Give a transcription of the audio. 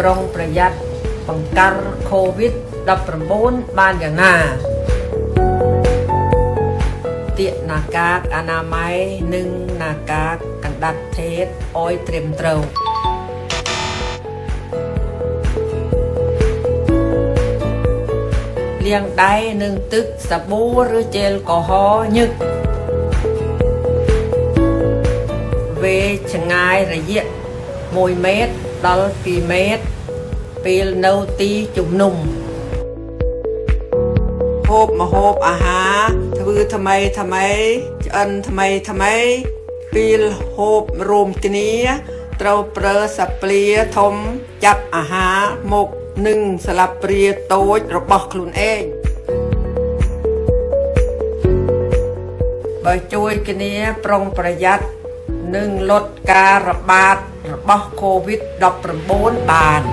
ប្រុងប្រយ័ត្នបង្ការកូវីដ19បានយ៉ាងណាទាកនាការអនាម័យនិងនាការកណ្ដាប់ថេតអោយត្រឹមត្រូវលាងដៃនឹងទឹកសាប៊ូឬជែលកូហលញឹកវេឆ្ងាយរយៈ 1ម៉ែត្រដល់2ម៉ែត្រពេលនៅទីជំនុំហូបម្ហូបអាហារធ្វើថ្មីថ្មីឆ្អិនថ្មីថ្មីពេលហូបរួមគ្នាត្រូវប្រើសាព្រាធំចាប់អាហារមកនឹងស្លាបព្រាតូចរបស់ខ្លួនឯងបើជួយគ្នាប្រុងប្រយ័ត្ន និងលុតការระบาดរបស់ COVID-19 បាន